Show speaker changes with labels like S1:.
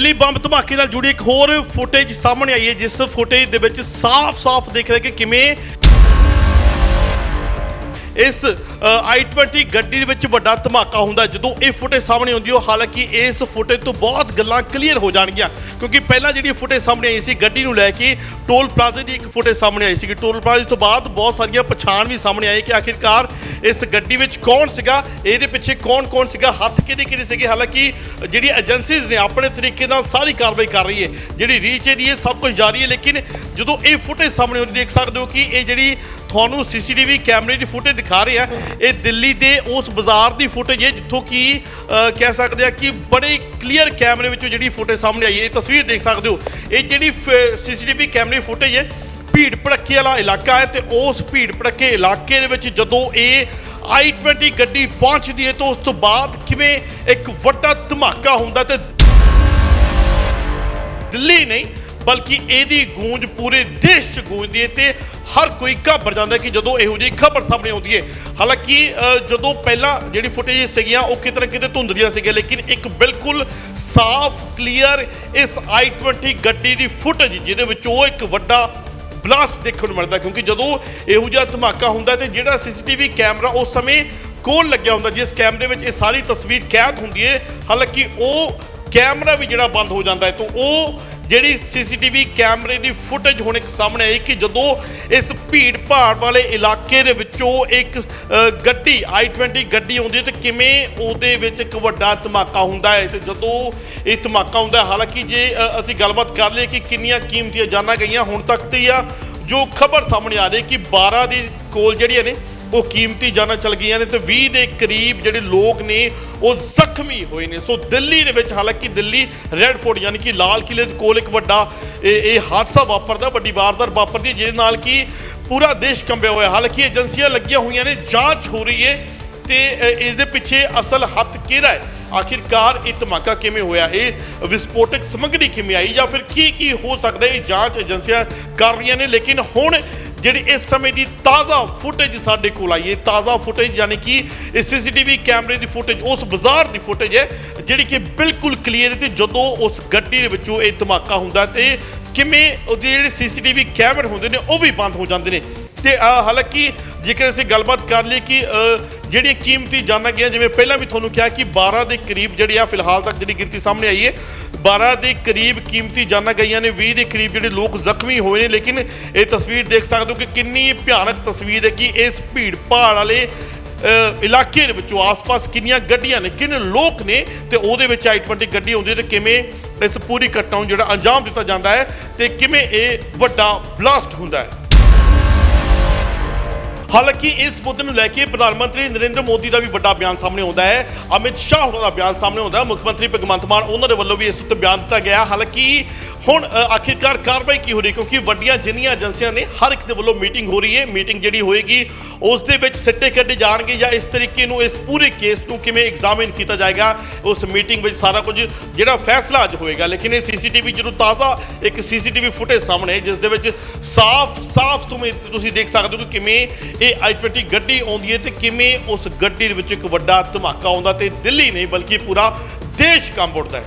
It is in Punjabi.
S1: ਦਿੱਲੀ ਬੰਬ ਧਮਾਕੇ ਨਾਲ ਜੁੜੀ ਇੱਕ ਹੋਰ ਫੁਟੇਜ ਸਾਹਮਣੇ ਆਈ ਹੈ, ਜਿਸ ਫੁਟੇਜ ਦੇ ਵਿੱਚ ਸਾਫ਼-ਸਾਫ਼ ਦਿਖ ਰਿਹਾ ਕਿ ਕਿਵੇਂ ਇਸ i20 ਗੱਡੀ ਦੇ ਵਿੱਚ ਵੱਡਾ ਧਮਾਕਾ ਹੁੰਦਾ ਜਦੋਂ ਇਹ ਫੁਟੇਜ ਸਾਹਮਣੇ ਆਉਂਦੀ ਉਹ ਹਾਲਾਂਕਿ ਇਸ ਫੁਟੇਜ ਤੋਂ ਬਹੁਤ ਗੱਲਾਂ ਕਲੀਅਰ ਹੋ ਜਾਣਗੀਆਂ। ਕਿਉਂਕਿ ਪਹਿਲਾਂ ਜਿਹੜੀ ਫੁਟੇਜ ਸਾਹਮਣੇ ਆਈ ਸੀ ਗੱਡੀ ਨੂੰ ਲੈ ਕੇ, ਟੋਲ ਪਲਾਜ਼ੇ ਦੀ ਇੱਕ ਫੁਟੇਜ ਸਾਹਮਣੇ ਆਈ ਸੀ ਟੋਲ ਪਲਾਜ਼ੇ ਤੋਂ ਬਾਅਦ ਬਹੁਤ ਸਾਰੀਆਂ ਪਛਾਣ ਵੀ ਸਾਹਮਣੇ ਆਈ ਕਿ ਆਖਿਰਕਾਰ ਇਸ ਗੱਡੀ ਵਿੱਚ ਕੌਣ ਸੀਗਾ, ਇਹਦੇ ਪਿੱਛੇ ਕੌਣ-ਕੌਣ ਸੀਗਾ, ਹੱਥ ਕਿਹਦੇ ਕਿਹਦੇ ਸੀਗੇ। ਹਾਲਾਂਕਿ ਜਿਹੜੀ ਏਜੰਸੀਜ਼ ਨੇ ਆਪਣੇ ਤਰੀਕੇ ਨਾਲ ਸਾਰੀ ਕਾਰਵਾਈ ਕਰ ਰਹੀ ਹੈ। ਜਿਹੜੀ ਰੀਚ ਹੈ ਇਹ ਸਭ ਕੁਝ ਜਾਰੀ ਹੈ। ਲੇਕਿਨ ਜਦੋਂ ਇਹ ਫੁਟੇਜ ਸਾਹਮਣੇ ਆਉਂਦੀ, ਦੇਖ ਸਕਦੇ ਹੋ ਕਿ ਇਹ ਜਿਹੜੀ ਤੁਹਾਨੂੰ ਸੀਸੀਟੀਵੀ ਕੈਮਰੇ ਦੀ ਫੁਟੇਜ ਦਿਖਾ ਰਹੇ ਆ। ਇਹ ਦਿੱਲੀ ਦੇ ਉਸ ਬਾਜ਼ਾਰ ਦੀ ਫੁਟੇਜ ਹੈ, ਜਿੱਥੋਂ ਕਿ ਕਹਿ ਸਕਦੇ ਆ ਕਿ ਬੜੇ ਕਲੀਅਰ ਕੈਮਰੇ ਵਿੱਚੋਂ ਜਿਹੜੀ ਫੁਟੇਜ ਸਾਹਮਣੇ ਆਈ ਹੈ। ਇਹ ਤਸਵੀਰ ਦੇਖ ਸਕਦੇ ਹੋ। ਇਹ ਜਿਹੜੀ ਸੀਸੀਟੀਵੀ ਕੈਮਰੇ ਫੁਟੇਜ ਹੈ, ਭੀੜ ਭੜੱਕੇ ਵਾਲਾ ਇਲਾਕਾ ਹੈ ਤੇ ਉਸ ਭੀੜ ਭੜੱਕੇ ਇਲਾਕੇ ਦੇ ਵਿੱਚ ਜਦੋਂ ਇਹ i20 ਗੱਡੀ ਪਹੁੰਚਦੀ ਹੈ ਤਾਂ ਉਸ ਤੋਂ ਬਾਅਦ ਕਿਵੇਂ ਇੱਕ ਵੱਡਾ ਧਮਾਕਾ ਹੁੰਦਾ ਤੇ ਦਿੱਲੀ ਨਹੀਂ, ਬਲਕਿ ਇਹਦੀ ਗੂੰਜ ਪੂਰੇ ਦੇਸ਼ 'ਚ ਗੂੰਜਦੀ ਹੈ ਤੇ ਹਰ ਕੋਈ ਘਬਰ ਜਾਂਦਾ ਕਿ ਜਦੋਂ ਇਹੋ ਜਿਹੀ ਖਬਰ ਸਾਹਮਣੇ ਆਉਂਦੀ ਹੈ। ਹਾਲਾਂਕਿ ਜਦੋਂ ਪਹਿਲਾਂ ਜਿਹੜੀ ਫੁਟੇਜ ਸੀਗੀਆਂ, ਉਹ ਕਿਤੇ ਨਾ ਕਿਤੇ ਧੁੰਦਲੀਆਂ ਸੀਗੀਆਂ, ਲੇਕਿਨ ਇੱਕ ਬਿਲਕੁਲ ਸਾਫ਼ ਕਲੀਅਰ ਇਸ i20 ਗੱਡੀ ਦੀ ਫੁਟੇਜ ਜਿਹਦੇ ਵਿੱਚ ਉਹ ਇੱਕ ਵੱਡਾ ਬਲਾਸਟ ਦੇਖਣ ਨੂੰ ਮਿਲਦਾ, ਕਿਉਂਕਿ ਜਦੋਂ ਇਹੋ ਜਿਹਾ ਧਮਾਕਾ ਹੁੰਦਾ ਤੇ ਜਿਹੜਾ ਸੀਸੀਟੀਵੀ ਕੈਮਰਾ ਉਸ ਸਮੇਂ ਕੋਲ ਲੱਗਿਆ ਹੁੰਦਾ, ਜਿਸ ਕੈਮਰੇ ਵਿੱਚ ਇਹ ਸਾਰੀ ਤਸਵੀਰ ਕੈਦ ਹੁੰਦੀ ਹੈ, ਹਾਲਾਂਕਿ ਉਹ ਕੈਮਰਾ ਵੀ ਜਿਹੜਾ ਬੰਦ ਹੋ ਜਾਂਦਾ ਹੈ, ਤਾਂ ਉਹ ਜਿਹੜੀ ਸੀਸੀਟੀਵੀ ਕੈਮਰੇ ਦੀ ਫੁਟੇਜ ਹੁਣ ਇੱਕ ਸਾਹਮਣੇ ਆਈ ਕਿ ਜਦੋਂ ਇਸ ਭੀੜ ਭਾੜ ਵਾਲੇ ਇਲਾਕੇ ਦੇ ਵਿੱਚੋਂ ਇੱਕ ਅ, ਗੱਡੀ i20 ਗੱਡੀ ਆਉਂਦੀ ਹੈ ਤੇ ਕਿਵੇਂ ਉਹਦੇ ਵਿੱਚ ਇੱਕ ਵੱਡਾ ਧਮਾਕਾ ਹੁੰਦਾ ਹੈ ਤੇ ਜਦੋਂ ਇਹ ਧਮਾਕਾ ਹੁੰਦਾ ਹਾਲਾਂਕਿ ਜੇ ਅਸੀਂ ਗੱਲਬਾਤ ਕਰ ਲਈਏ ਕਿ ਕਿੰਨੀਆਂ ਕੀਮਤੀਆਂ ਜਾਨਾਂ ਗਈਆਂ ਹੁਣ ਤੱਕ ਤੇ ਆ ਜੋ ਖਬਰ ਸਾਹਮਣੇ ਆ ਰਹੀ ਕਿ 12 ਦੀ ਕੋਲ ਜਿਹੜੀਆਂ ਨੇ ਉਹ ਕੀਮਤੀ ਜਾਨਾਂ ਚਲ ਗਈਆਂ ਨੇ ਤੇ 20 ਦੇ ਕਰੀਬ ਜਿਹੜੇ ਲੋਕ ਨੇ ਉਹ ਜ਼ਖਮੀ ਹੋਏ ਨੇ। ਸੋ ਦਿੱਲੀ ਦੇ ਵਿੱਚ ਹਾਲਾਂਕਿ ਦਿੱਲੀ ਰੈੱਡ ਫੋਰਟ ਯਾਨੀ ਕਿ ਲਾਲ ਕਿਲੇ ਦੇ ਕੋਲ ਇੱਕ ਵੱਡਾ ਇਹ ਹਾਦਸਾ ਵਾਪਰਦਾ ਵੱਡੀ ਵਾਰਦਾਤ ਵਾਪਰਦੀ ਹੈ, ਜਿਹਦੇ ਨਾਲ ਕਿ ਪੂਰਾ ਦੇਸ਼ ਕੰਬਿਆ ਹੋਇਆ। ਹਾਲਾਂਕਿ ਏਜੰਸੀਆਂ ਲੱਗੀਆਂ ਹੋਈਆਂ ਨੇ ਜਾਂਚ ਹੋ ਰਹੀ ਹੈ ਤੇ ਅ, ਇਸ ਦੇ ਪਿੱਛੇ ਅਸਲ ਹੱਥ ਕਿਹੜਾ ਹੈ? ਆਖਿਰਕਾਰ ਇਹ ਧਮਾਕਾ ਕਿਵੇਂ ਹੋਇਆ? ਇਹ ਵਿਸਫੋਟਕ ਸਮੱਗਰੀ ਕਿਵੇਂ ਆਈ ਜਾਂ ਫਿਰ ਕੀ ਕੀ ਹੋ ਸਕਦਾ ਇਹ ਜਾਂਚ ਏਜੰਸੀਆਂ ਕਰ ਰਹੀਆਂ ਨੇ ਲੇਕਿਨ ਹੁਣ ਜਿਹੜੀ ਇਸ ਸਮੇਂ ਦੀ ਤਾਜ਼ਾ ਫੁਟੇਜ ਸਾਡੇ ਕੋਲ ਆਈ ਹੈ। ਤਾਜ਼ਾ ਫੁਟੇਜ ਯਾਨੀ ਕਿ ਇਹ ਸੀਸੀਟੀਵੀ ਕੈਮਰੇ ਦੀ ਫੁਟੇਜ, ਉਸ ਬਾਜ਼ਾਰ ਦੀ ਫੁਟੇਜ ਹੈ, ਜਿਹੜੀ ਕਿ ਬਿਲਕੁਲ ਕਲੀਅਰ ਹੈ ਤੇ ਜਦੋਂ ਉਸ ਗੱਡੀ ਦੇ ਵਿੱਚੋਂ ਇਹ ਧਮਾਕਾ ਹੁੰਦਾ ਤੇ ਕਿਵੇਂ ਉਹਦੇ ਜਿਹੜੇ ਸੀਸੀਟੀਵੀ ਕੈਮਰੇ ਹੁੰਦੇ ਨੇ, ਉਹ ਵੀ ਬੰਦ ਹੋ ਜਾਂਦੇ ਨੇ। ਤੇ ਹਾਲਾਂਕਿ ਜੇਕਰ ਅਸੀਂ ਗੱਲਬਾਤ ਕਰ ਲਈਏ ਕਿ ਅ, ਜਿਹੜੀਆਂ ਕੀਮਤੀ ਜਾਨਾਂ ਗਈਆਂ ਜਿਵੇਂ ਪਹਿਲਾਂ ਵੀ ਤੁਹਾਨੂੰ ਕਿਹਾ ਕਿ 12 ਦੇ ਕਰੀਬ ਜਿਹੜੀ ਆ ਫਿਲਹਾਲ ਤੱਕ ਜਿਹੜੀ ਗਿਣਤੀ ਸਾਹਮਣੇ ਆਈ ਹੈ 12 ਦੇ ਕਰੀਬ ਕੀਮਤੀ ਜਾਨਾਂ ਗਈਆਂ ਨੇ 20 ਦੇ ਕਰੀਬ ਜਿਹੜੇ ਲੋਕ ਜ਼ਖਮੀ ਹੋਏ ਨੇ ਲੇਕਿਨ ਇਹ ਤਸਵੀਰ ਦੇਖ ਸਕਦੇ ਹੋ ਕਿ ਕਿੰਨੀ ਭਿਆਨਕ ਤਸਵੀਰ ਹੈ ਕਿ ਇਸ ਭੀੜ ਭਾੜ ਵਾਲੇ ਇਲਾਕੇ ਦੇ ਵਿੱਚੋਂ ਆਸ-ਪਾਸ ਕਿੰਨੀਆਂ ਗੱਡੀਆਂ ਨੇ ਕਿੰਨੇ ਲੋਕ ਨੇ ਤੇ ਉਹਦੇ ਵਿੱਚ i20 ਗੱਡੀ ਆਉਂਦੀ ਹੈ ਤੇ ਕਿਵੇਂ ਇਸ ਪੂਰੀ ਘਟਨਾ ਨੂੰ ਜਿਹੜਾ ਅੰਜਾਮ ਦਿੱਤਾ ਜਾਂਦਾ ਹੈ ਤੇ ਕਿਵੇਂ ਇਹ ਵੱਡਾ ਬਲਾਸਟ ਹੁੰਦਾ ਹੈ। ਹਾਲਾਂਕਿ ਇਸ ਮੁੱਦੇ ਨੂੰ ਲੈ ਕੇ ਪ੍ਰਧਾਨ ਮੰਤਰੀ ਨਰਿੰਦਰ ਮੋਦੀ ਦਾ ਵੀ ਵੱਡਾ ਬਿਆਨ ਸਾਹਮਣੇ ਆਉਂਦਾ ਹੈ। ਅਮਿਤ ਸ਼ਾਹ ਉਹਨਾਂ ਦਾ ਬਿਆਨ ਸਾਹਮਣੇ ਆਉਂਦਾ ਮੁੱਖ ਮੰਤਰੀ ਭਗਵੰਤ ਮਾਨ, ਉਹਨਾਂ ਦੇ ਵੱਲੋਂ ਵੀ ਇਸ ਉੱਤੇ ਬਿਆਨ ਦਿੱਤਾ ਗਿਆ। ਹਾਲਾਂਕਿ ਹੁਣ ਆਖਿਰਕਾਰ ਕਾਰਵਾਈ ਕੀ ਹੋ ਰਹੀ ਕਿਉਂਕਿ ਵੱਡੀਆਂ ਜਿੰਨੀਆਂ ਏਜੰਸੀਆਂ ਨੇ, ਹਰ ਇੱਕ ਦੇ ਵੱਲੋਂ ਮੀਟਿੰਗ ਹੋ ਰਹੀ ਹੈ। ਮੀਟਿੰਗ ਜਿਹੜੀ ਹੋਏਗੀ, ਉਸ ਦੇ ਵਿੱਚ ਸਿੱਟੇ ਕੱਢੇ ਜਾਣਗੇ ਜਾਂ ਇਸ ਤਰੀਕੇ ਨੂੰ, ਇਸ ਪੂਰੇ ਕੇਸ ਨੂੰ ਕਿਵੇਂ ਐਗਜ਼ਾਮਿਨ ਕੀਤਾ ਜਾਏਗਾ, ਉਸ ਮੀਟਿੰਗ ਵਿੱਚ ਸਾਰਾ ਕੁਝ, ਜਿਹੜਾ ਫੈਸਲਾ ਅੱਜ ਹੋਏਗਾ। ਲੇਕਿਨ ਇਹ ਸੀਸੀਟੀਵੀ ਜਦੋਂ ਤਾਜ਼ਾ ਇੱਕ ਸੀਸੀਟੀਵੀ ਫੁਟੇਜ ਸਾਹਮਣੇ ਜਿਸ ਦੇ ਵਿੱਚ ਸਾਫ਼ ਸਾਫ਼ ਤੁਸੀਂ ਦੇਖ ਸਕਦੇ ਹੋ ਕਿ ਕਿਵੇਂ ਇਹ i20 ਗੱਡੀ ਆਉਂਦੀ ਹੈ ਤੇ ਕਿਵੇਂ ਉਸ ਗੱਡੀ ਦੇ ਵਿੱਚ ਇੱਕ ਵੱਡਾ ਧਮਾਕਾ ਆਉਂਦਾ ਤੇ ਦਿੱਲੀ ਨਹੀਂ, ਬਲਕਿ ਪੂਰਾ ਦੇਸ਼ ਕੰਬ ਉੱਠਦਾ ਹੈ।